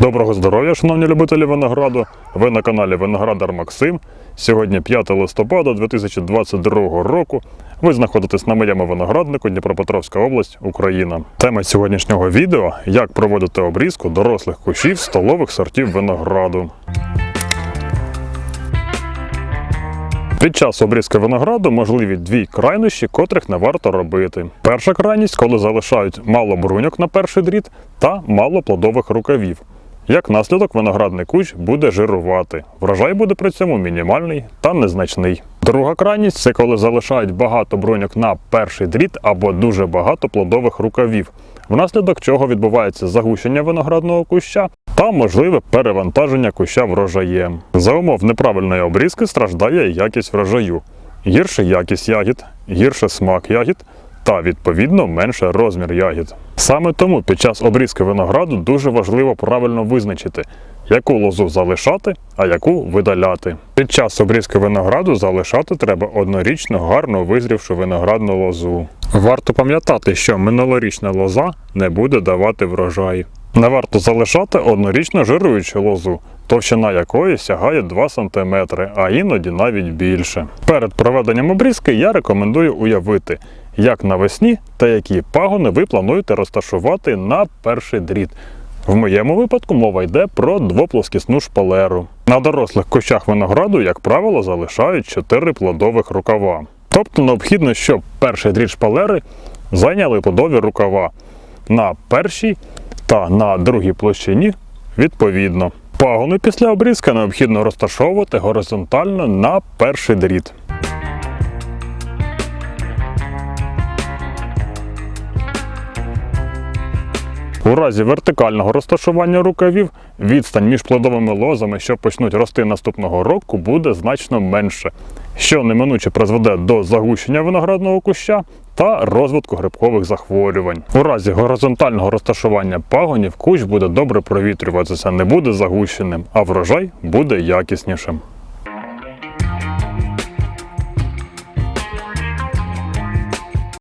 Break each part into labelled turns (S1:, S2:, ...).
S1: Доброго здоров'я, шановні любителі винограду. Ви на каналі Виноградар Максим. Сьогодні 5 листопада 2022 року. Ви знаходитесь на моєму винограднику Дніпропетровська область, Україна. Тема сьогоднішнього відео як проводити обрізку дорослих кущів столових сортів винограду. Під час обрізки винограду можливі дві крайнощі, котрих не варто робити. Перша крайність, коли залишають мало бруньок на перший дріт та мало плодових рукавів. Як наслідок, виноградний кущ буде жирувати. Врожай буде при цьому мінімальний та незначний. Друга крайність це коли залишають багато бруньок на перший дріт або дуже багато плодових рукавів, внаслідок чого відбувається загущення виноградного куща та можливе перевантаження куща врожаєм. За умов неправильної обрізки страждає якість врожаю, гірша якість ягід, гірше смак ягід та відповідно менше розмір ягід. Саме тому під час обрізки винограду дуже важливо правильно визначити, яку лозу залишати, а яку видаляти. Під час обрізки винограду залишати треба однорічно гарно визрівшу виноградну лозу. Варто пам'ятати, що минулорічна лоза не буде давати врожай. Не варто залишати однорічно жируючу лозу, товщина якої сягає 2 см, а іноді навіть більше. Перед проведенням обрізки я рекомендую уявити, як навесні та які пагони ви плануєте розташувати на перший дріт. В моєму випадку мова йде про двоплоскісну шпалеру. На дорослих кущах винограду, як правило, залишають 4 плодових рукава. Тобто необхідно, щоб перший дріт шпалери зайняли плодові рукава на першій та на другій площині відповідно. Пагони після обрізки необхідно розташовувати горизонтально на перший дріт. У разі вертикального розташування рукавів відстань між плодовими лозами, що почнуть рости наступного року, буде значно менше, що неминуче призведе до загущення виноградного куща та розвитку грибкових захворювань. У разі горизонтального розташування пагонів кущ буде добре провітрюватися, не буде загущеним, а врожай буде якіснішим.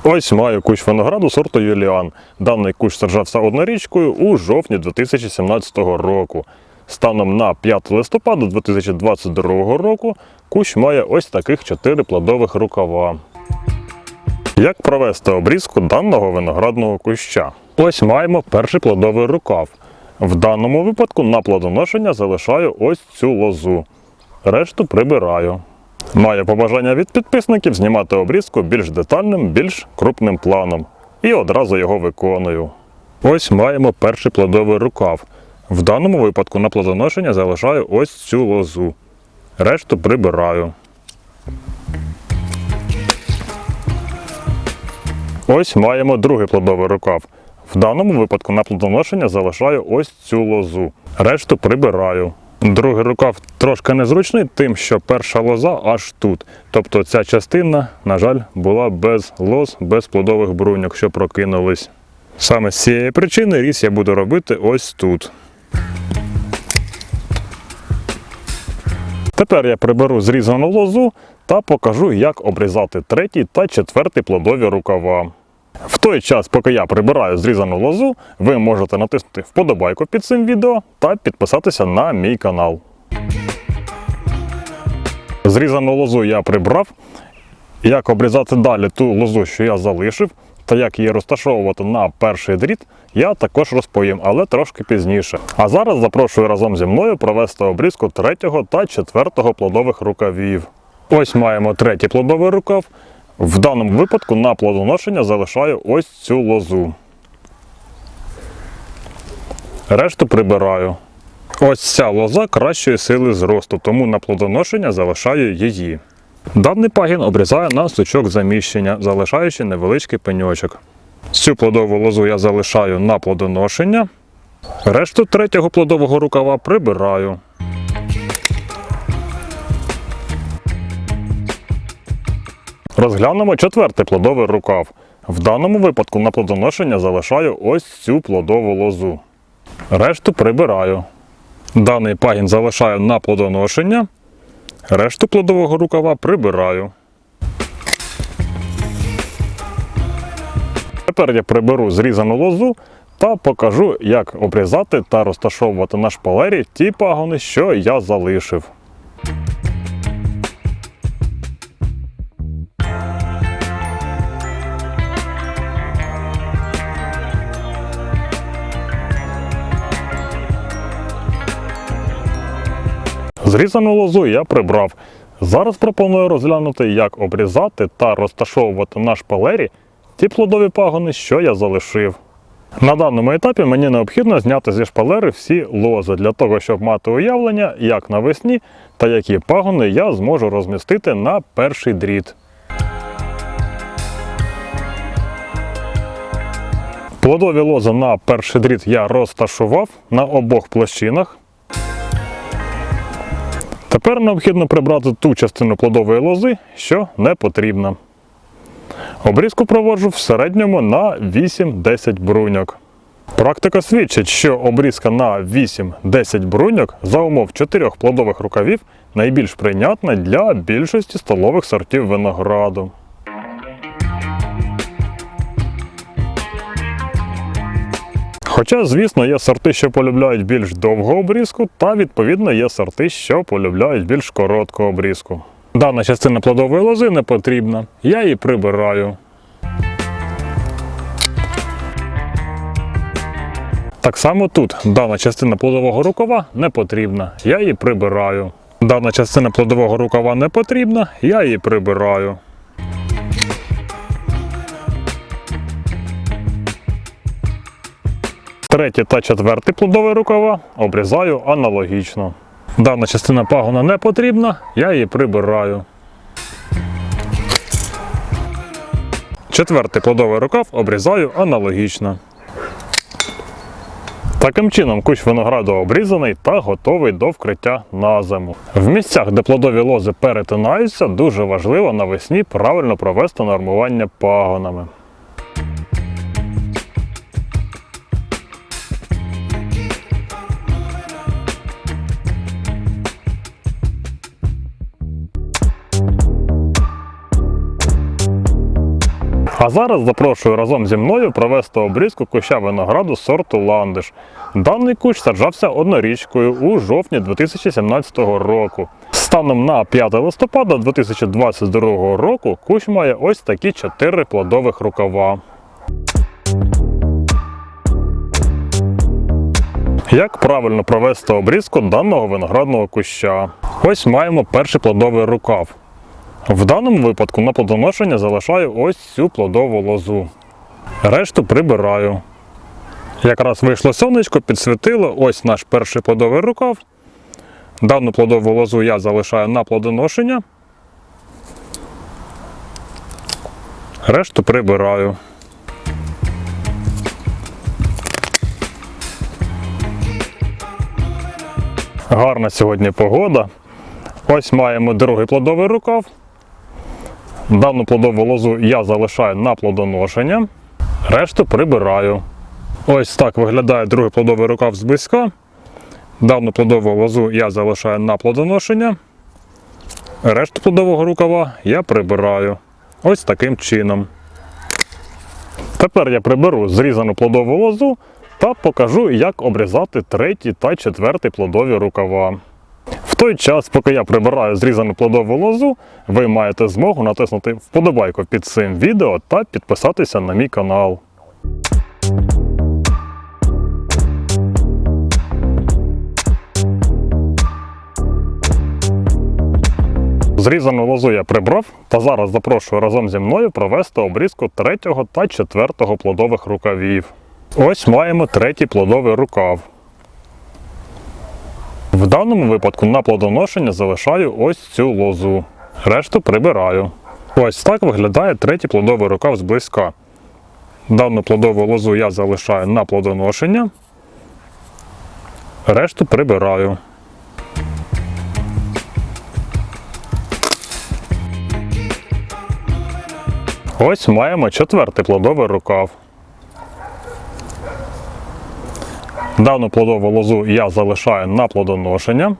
S1: Ось маю кущ винограду сорту Юліан. Даний кущ саджався однорічкою у жовтні 2017 року. Станом на 5 листопада 2022 року кущ має ось таких 4 плодових рукава. Як провести обрізку даного виноградного куща? Ось маємо перший плодовий рукав. В даному випадку на плодоношення залишаю ось цю лозу. Решту прибираю. Маю побажання від підписників знімати обрізку більш детальним, більш крупним планом. І одразу його виконую. Ось маємо перший плодовий рукав. В даному випадку на плодоношення залишаю ось цю лозу. Решту прибираю. Ось маємо другий плодовий рукав. В даному випадку на плодоношення залишаю ось цю лозу. Решту прибираю. Другий рукав трошки незручний, тим, що перша лоза аж тут. Тобто ця частина, на жаль, була без лоз, без плодових бруньок, що прокинулись. Саме з цієї причини ріс я буду робити ось тут. Тепер я приберу зрізану лозу та покажу, як обрізати третій та четвертий плодові рукава. В той час, поки я прибираю зрізану лозу, ви можете натиснути вподобайку під цим відео та підписатися на мій канал. Зрізану лозу я прибрав. Як обрізати далі ту лозу, що я залишив, та як її розташовувати на перший дріт, я також розповім, але трошки пізніше. А зараз запрошую разом зі мною провести обрізку третього та четвертого плодових рукавів. Ось маємо третій плодовий рукав. В даному випадку на плодоношення залишаю ось цю лозу. Решту прибираю. Ось ця лоза кращої сили зросту, тому на плодоношення залишаю її. Даний пагін обрізаю на сучок заміщення, залишаючи невеличкий пеньочок. Цю плодову лозу я залишаю на плодоношення. Решту третього плодового рукава прибираю. Розглянемо четвертий плодовий рукав. В даному випадку на плодоношення залишаю ось цю плодову лозу. Решту прибираю. Даний пагін залишаю на плодоношення. Решту плодового рукава прибираю. Тепер я приберу зрізану лозу та покажу, як обрізати та розташовувати на шпалері ті пагони, що я залишив. Зрізану лозу я прибрав. Зараз пропоную розглянути, як обрізати та розташовувати на шпалері ті плодові пагони, що я залишив. На даному етапі мені необхідно зняти зі шпалери всі лози для того, щоб мати уявлення, як навесні та які пагони я зможу розмістити на перший дріт. Плодові лози на перший дріт я розташував на обох площинах. Тепер необхідно прибрати ту частину плодової лози, що не потрібна. Обрізку проводжу в середньому на 8-10 бруньок. Практика свідчить, що обрізка на 8-10 бруньок за умов 4 плодових рукавів найбільш прийнятна для більшості столових сортів винограду. Хоча, звісно, є сорти, що полюбляють більш довгу обрізку, та відповідно є сорти, що полюбляють більш коротку обрізку. Дана частина плодової лози не потрібна, я її прибираю. Так само тут дана частина плодового рукава не потрібна, я її прибираю. Дана частина плодового рукава не потрібна, я її прибираю. Третій та четвертий плодовий рукава обрізаю аналогічно. Дана частина пагона не потрібна, я її прибираю. Четвертий плодовий рукав обрізаю аналогічно. Таким чином кущ винограду обрізаний та готовий до вкриття на зиму. В місцях, де плодові лози перетинаються, дуже важливо навесні правильно провести нормування пагонами. А зараз запрошую разом зі мною провести обрізку куща винограду сорту ландиш. Даний кущ саджався однорічкою у жовтні 2017 року. Станом на 5 листопада 2022 року кущ має ось такі 4 плодових рукава. Як правильно провести обрізку даного виноградного куща? Ось маємо перший плодовий рукав. В даному випадку на плодоношення залишаю ось цю плодову лозу. Решту прибираю. Якраз вийшло сонечко, підсвітило ось наш перший плодовий рукав. Дану плодову лозу я залишаю на плодоношення. Решту прибираю. Гарна сьогодні погода. Ось маємо другий плодовий рукав. Дану плодову лозу я залишаю на плодоношення, решту прибираю. Ось так виглядає другий плодовий рукав зблизька. Дану плодову лозу я залишаю на плодоношення. Решту плодового рукава я прибираю. Ось таким чином. Тепер я приберу зрізану плодову лозу та покажу, як обрізати третій та четвертий плодові рукава. Той час, поки я прибираю зрізану плодову лозу, ви маєте змогу натиснути вподобайку під цим відео та підписатися на мій канал. Зрізану лозу я прибрав та зараз запрошую разом зі мною провести обрізку третього та четвертого плодових рукавів. Ось маємо третій плодовий рукав. В даному випадку на плодоношення залишаю ось цю лозу. Решту прибираю. Ось так виглядає третій плодовий рукав зблизька. Дану плодову лозу я залишаю на плодоношення. Решту прибираю. Ось маємо четвертий плодовий рукав. Дану плодову лозу я залишаю на плодоношення.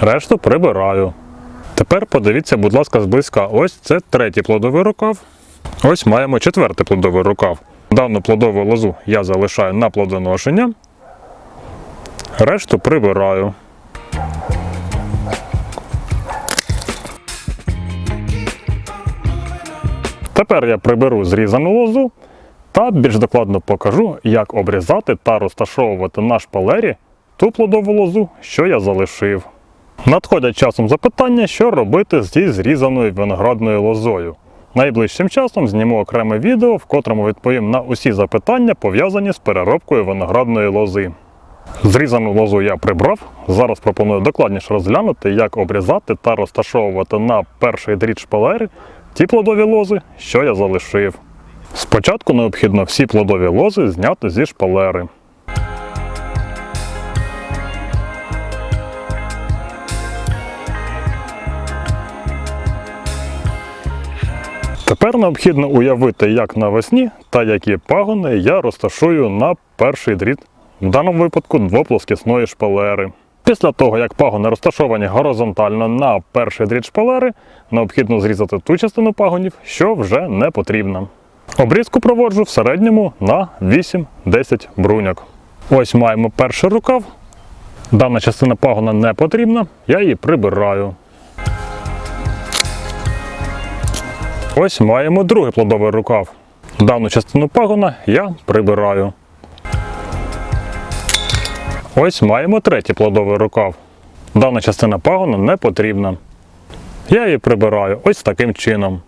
S1: Решту прибираю. Тепер подивіться, будь ласка, зблизька. Ось це третій плодовий рукав. Ось маємо четвертий плодовий рукав. Дану плодову лозу я залишаю на плодоношення, решту прибираю. Тепер я приберу зрізану лозу та більш докладно покажу, як обрізати та розташовувати на шпалері ту плодову лозу, що я залишив. Надходять часом запитання, що робити зі зрізаною виноградною лозою. Найближчим часом зніму окреме відео, в котрому відповім на усі запитання, пов'язані з переробкою виноградної лози. Зрізану лозу я прибрав. Зараз пропоную докладніше розглянути, як обрізати та розташовувати на перший дріт шпалери ті плодові лози, що я залишив. Спочатку необхідно всі плодові лози зняти зі шпалери. Тепер необхідно уявити, як навесні та які пагони я розташую на перший дріт, в даному випадку двоплоскісної шпалери. Після того, як пагони розташовані горизонтально на перший дріт шпалери, необхідно зрізати ту частину пагонів, що вже не потрібна. Обрізку проводжу в середньому на 8-10 бруньок. Ось маємо перший рукав. Дана частина пагона не потрібна, я її прибираю. Ось маємо другий плодовий рукав. Дану частину пагона я прибираю. Ось маємо третій плодовий рукав. Дана частина пагона не потрібна. Я її прибираю ось таким чином.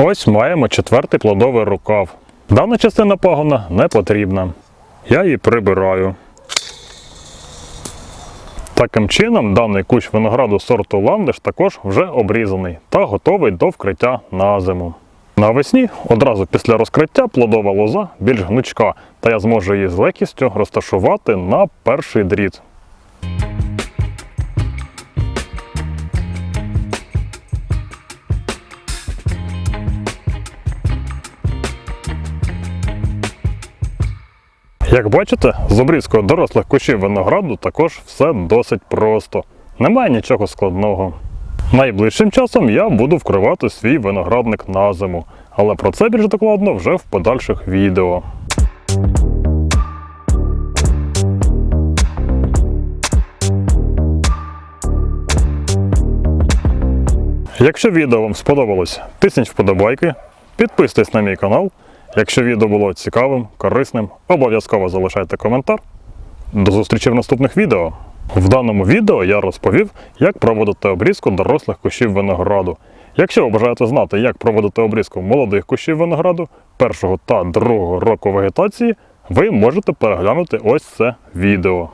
S1: Ось маємо четвертий плодовий рукав. Дана частина пагона не потрібна. Я її прибираю. Таким чином, даний кущ винограду сорту ландиш також вже обрізаний та готовий до вкриття на зиму. Навесні, одразу після розкриття, плодова лоза більш гнучка, та я зможу її з легкістю розташувати на перший дріт. Як бачите, з обрізкою дорослих кущів винограду також все досить просто. Немає нічого складного. Найближчим часом я буду вкривати свій виноградник на зиму, але про це більш докладно вже в подальших відео. Якщо відео вам сподобалось, тисніть вподобайки, підписуйтесь на мій канал. Якщо відео було цікавим, корисним, обов'язково залишайте коментар. До зустрічі в наступних відео. В даному відео я розповів, як проводити обрізку дорослих кущів винограду. Якщо ви бажаєте знати, як проводити обрізку молодих кущів винограду першого та другого року вегетації, ви можете переглянути ось це відео.